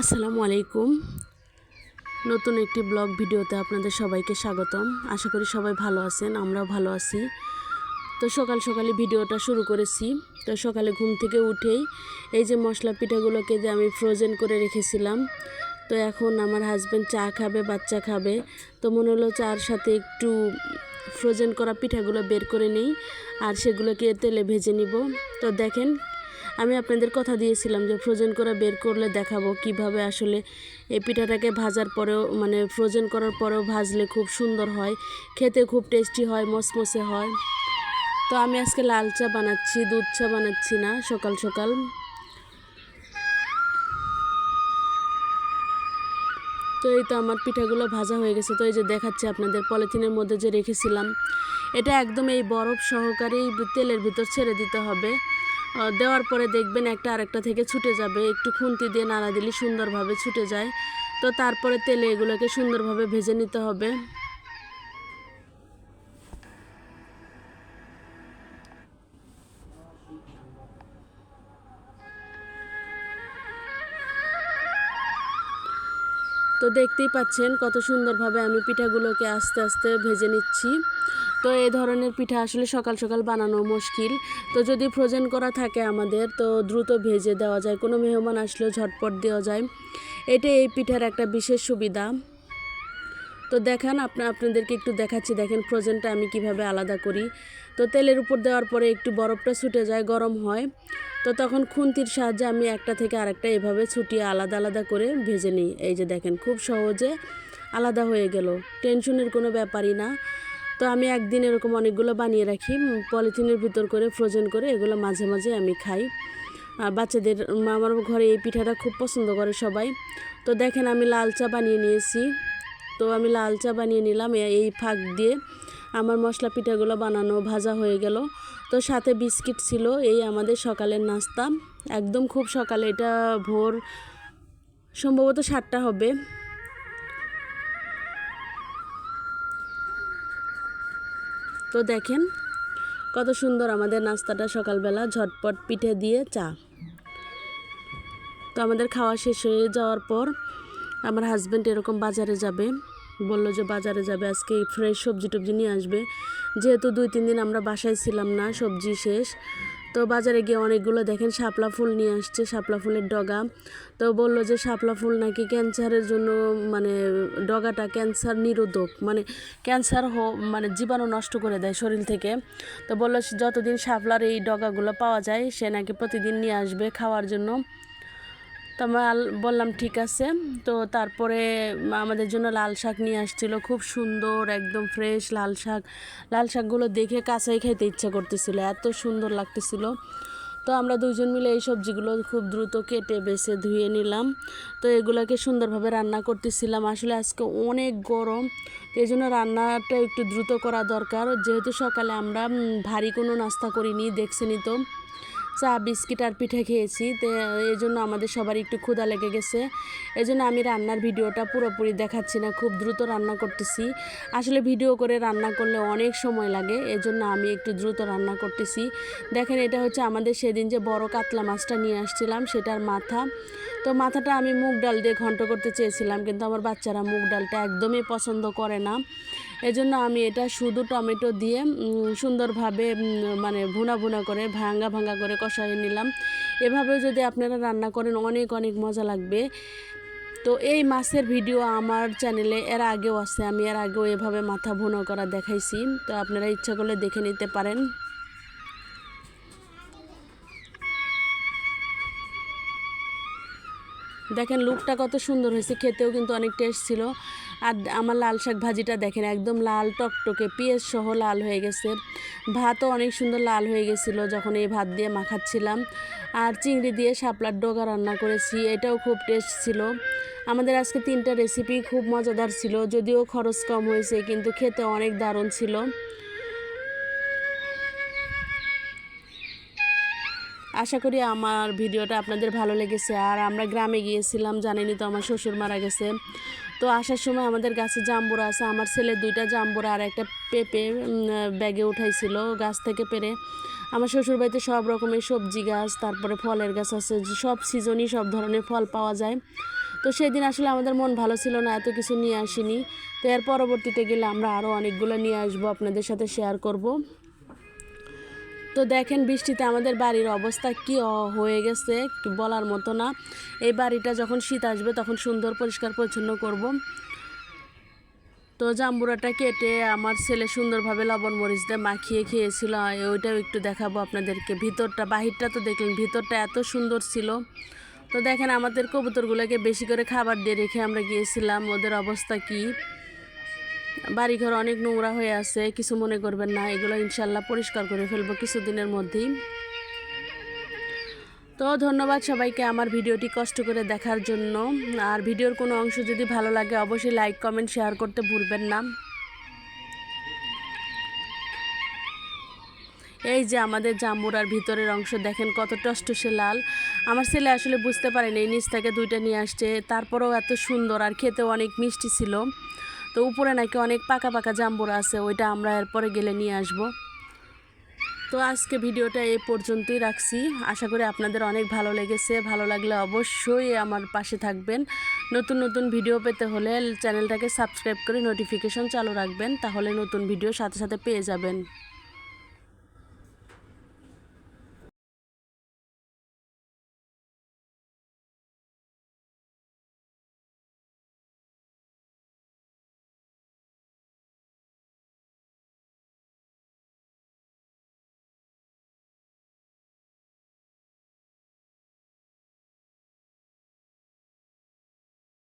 আসসালামু আলাইকুম। নতুন একটি ব্লগ ভিডিওতে আপনাদের সবাইকে স্বাগতম। আশা করি সবাই ভালো আছেন, আমরাও ভালো আছি। তো সকাল সকালে ভিডিওটা শুরু করেছি। তো সকালে ঘুম থেকে উঠেই এই যে মশলা পিঠাগুলোকে যে আমি ফ্রোজেন করে রেখেছিলাম, তো এখন আমার হাজব্যান্ড চা খাবে, বাচ্চা খাবে। তো মনে হলো চার সাথে একটু ফ্রোজেন করা পিঠাগুলো বের করে নেই, আর সেগুলোকে তেলে ভেজে নিব। তো দেখেন আমি আপনাদের কথা দিয়েছিলাম যে ফ্রোজেন করে বের করলে দেখাবো কীভাবে আসলে এই পিঠাটাকে ভাজার পরেও মানে ফ্রোজেন করার পরেও ভাজলে খুব সুন্দর হয়। খেতে খুব টেস্টি হয়, মসমসে হয়। তো আমি আজকে লাল চা বানাচ্ছি, দুধ চা বানাচ্ছি না, সকাল সকাল। তো এই তো আমার পিঠাগুলো ভাজা হয়ে গেছে। তো এই যে দেখাচ্ছি আপনাদের পলিথিনের মধ্যে যে রেখেছিলাম। এটা একদম এই বরফ সহকারেই তেলের ভিতর ছেড়ে দিতে হবে। দেওয়ার পরে দেখবেন একটা আরেকটা থেকে ছুটে যাবে। একটু খুন্তি দিয়ে নাড়া দিলে সুন্দরভাবে ছুটে যায়। তো তারপরে তেলে এগুলোকে সুন্দরভাবে ভেজে নিতে হবে। তো দেখতেই পাচ্ছেন কত সুন্দরভাবে আমি পিঠাগুলোকে আস্তে আস্তে ভেজে নিচ্ছি। তো এই ধরনের পিঠা আসলে সকাল সকাল বানানো মুশকিল। তো যদি ফ্রোজেন করা থাকে আমাদের, তো দ্রুত ভেজে দেওয়া যায়, কোনো মেহমান আসলেও ঝটপট দেওয়া যায়। এটা এই পিঠার একটা বিশেষ সুবিধা। তো দেখান, আপনা, আপনাদেরকে একটু দেখাচ্ছি। দেখেন ফ্রোজেনটা আমি কীভাবে আলাদা করি। তো তেলের উপর দেওয়ার পরে একটু বরফটা ছুটে যায়, গরম হয়। তো তখন খুন্তির সাহায্যে আমি একটা থেকে আরেকটা এভাবে ছুটিয়ে আলাদা আলাদা করে ভেজে নিই। এই যে দেখেন, খুব সহজে আলাদা হয়ে গেল। টেনশনের কোনো ব্যাপারই না। তো আমি একদিন এরকম অনেকগুলো বানিয়ে রাখি পলিথিনের ভিতর করে ফ্রোজেন করে, এগুলো মাঝে মাঝে আমি খাই। আর বাচ্চাদের আমার ঘরে এই পিঠাটা খুব পছন্দ করে সবাই। তো দেখেন, আমি লাল চা বানিয়ে নিয়েছি। তো আমি লাল চা বানিয়ে নিলাম এই ফাঁক দিয়ে। আমার মশলা পিঠাগুলো বানানো ভাজা হয়ে গেল। তো সাথে বিস্কিট ছিল, এই আমাদের সকালের নাস্তা। একদম খুব সকালে, এটা ভোর, সম্ভবত সাতটা হবে। তো দেখেন, কত সুন্দর আমাদের নাস্তাটা সকালবেলা, ঝটপট পিঠে দিয়ে চা। তো আমাদের খাওয়া শেষ হয়ে যাওয়ার পর আমার হাজব্যান্ড এরকম বাজারে যাবে, বলল যে বাজারে যাবে, আজকে ফ্রেশ সবজি টবজি নিয়ে আসবে। যেহেতু দুই, তিন দিন আমরা বাসায় ছিলাম না, সবজি শেষ। তো বাজারে গিয়ে অনেকগুলো দেখেন শাপলা ফুল নিয়ে আসছে, শাপলা ফুলের ডগা। তো বলল যে শাপলা ফুল নাকি ক্যান্সারের জন্য মানে ডগাটা ক্যান্সার নিরোধক মানে ক্যান্সার হো মানে জীবাণু নষ্ট করে দেয় শরীর থেকে। তো বলল যতদিন শাপলার এই ডগাগুলো পাওয়া যায়, সে নাকি প্রতিদিন নিয়ে আসবে খাওয়ার জন্য। তো আমরা বললাম, ঠিক আছে। তো তারপরে আমাদের জন্য লাল শাক নিয়ে আসছিল। খুব সুন্দর, একদম ফ্রেশ লাল শাক। লাল শাকগুলো দেখে কাঁচাই খেতে ইচ্ছা করতেছিল। এত সুন্দর লাগতেছিল। তো আমরা দুজন মিলে এই সবজিগুলো খুব দ্রুত কেটে, বেছে, ধুয়ে নিলাম। তো এগুলোকে সুন্দরভাবে রান্না করতেছিলাম। আসলে আজকে অনেক গরম। এই জন্য রান্নাটা একটু দ্রুত করা দরকার। যেহেতু সকালে আমরা ভারী কোনো নাস্তা করিনি, দেখছেনই তো। চা, বিস্কিট আর পিঠে খেয়েছি। তো এই জন্য আমাদের সবার একটু ক্ষুধা লেগে গেছে। এই জন্য আমি রান্নার ভিডিওটা পুরোপুরি দেখাচ্ছি না, খুব দ্রুত রান্না করতেছি। আসলে ভিডিও করে রান্না করলে অনেক সময় লাগে এই জন্য আমি একটু দ্রুত রান্না করতেছি। দেখেন, এটা হচ্ছে আমাদের সেদিন যে বড় কাতলা মাছটা নিয়ে আসছিলাম, সেটার মাথা। তো মাথাটা আমি মুগ ডাল দিয়ে ঘন্ট করতে চেয়েছিলাম, কিন্তু আমার বাচ্চারা মুগ ডালটা একদমই পছন্দ করে না। এজন্য আমি এটা শুধু টমেটো দিয়ে সুন্দরভাবে মানে ভুনা ভুনা করে, ভাঙ্গা ভাঙ্গা করে কষাই নিলাম। এভাবেও যদি আপনারা রান্না করেন, অনেক অনেক মজা লাগবে। তো এই মাছের ভিডিও আমার চ্যানেলে এর আগেও আছে, আমি এর আগেও এভাবে মাথা ভুনো করা দেখাইছি। তো আপনারা ইচ্ছা করলে দেখে নিতে পারেন। দেখেন লুকটা কত সুন্দর হয়েছে, খেতেও কিন্তু অনেক টেস্ট ছিল। আর আমার লাল শাক ভাজিটা দেখেন, একদম লাল টকটকে, পেঁয়াজ সহ লাল হয়ে গেছে। ভাতও অনেক সুন্দর লাল হয়ে গেছিল যখন এই ভাত দিয়ে মাখাচ্ছিলাম। আর চিংড়ি দিয়ে শাপলার ডগা রান্না করেছি, এটাও খুব টেস্ট ছিল। আমাদের আজকে তিনটা রেসিপি খুব মজাদার ছিল, যদিও খরচ কম হয়েছে, কিন্তু খেতে অনেক দারুণ ছিল। আশা করি আমার ভিডিওটা আপনাদের ভালো লেগেছে। আর আমরা গ্রামে গিয়েছিলাম, জানেনই তো আমার শ্বশুর মারা গেছে। তো আসার সময় আমাদের গাছে জাম্বুরা আছে। আমার ছেলের দুইটা জাম্বুরা আর একটা পেঁপে ব্যাগে উঠাইছিল গাছ থেকে পেরে। আমার শ্বশুর বাড়িতে সব রকমের সবজি গাছ, তারপরে ফলের গাছ আছে। সব সিজনই সব ধরনের ফল পাওয়া যায়। তো সেদিন আসলে আমাদের মন ভালো ছিল না, এত কিছু নিয়ে আসিনি। তো এর পরবর্তীতে গেলে আমরা আরও অনেকগুলো নিয়ে আসব, আপনাদের সাথে শেয়ার করব। তো দেখেন বৃষ্টিতে আমাদের বাড়ির অবস্থা কি হয়ে গেছে বলার মতো না। এই বাড়িটা যখন শীত আসবে তখন সুন্দর পরিষ্কার পরিচ্ছন্ন করব। তো জাম্বুরাটা কেটে আমার ছেলে সুন্দরভাবে লবণ মরিচ দিয়ে মাখিয়ে খেয়েছিল। ওইটাও একটু দেখাবো আপনাদেরকে। ভিতরটা, বাহিরটা তো দেখলেন, ভিতরটা এত সুন্দর ছিল। তো দেখেন আমাদের কবুতরগুলোকে বেশি করে খাবার দিয়ে রেখে আমরা গিয়েছিলাম। ওদের অবস্থা কি? বাড়িঘর অনেক নোংরা হয়ে আছে, কিছু মনে করবেন না, এগুলো ইনশাল্লাহ পরিষ্কার করে ফেলব কিছুদিনের মধ্যেই। তো ধন্যবাদ সবাইকে আমার ভিডিওটি কষ্ট করে দেখার জন্য। আর ভিডিওর কোনো অংশ যদি ভালো লাগে, অবশ্যই লাইক, কমেন্ট, শেয়ার করতে ভুলবেন না। এই যে আমাদের জাম্বুরার ভিতরের অংশ, দেখেন কত টসটসে লাল আমার ছেলে আসলে বুঝতে পারেনি নিচ থেকে দুইটা নিয়ে আসছে, তারপরেও এত সুন্দর আর খেতেও অনেক মিষ্টি ছিল। তো উপরে নাকি অনেক পাকা পাকা জাম্বুরা আছে, ওইটা আমরা এরপরে গেলে নিয়ে আসব। তো আজকে ভিডিওটা এই পর্যন্তই রাখছি। আশা করি আপনাদের অনেক ভালো লেগেছে। ভালো লাগলে অবশ্যই আমার পাশে থাকবেন। নতুন নতুন ভিডিও পেতে হলে চ্যানেলটাকে সাবস্ক্রাইব করে নোটিফিকেশন চালু রাখবেন, তাহলে নতুন ভিডিও সাথে সাথে পেয়ে যাবেন।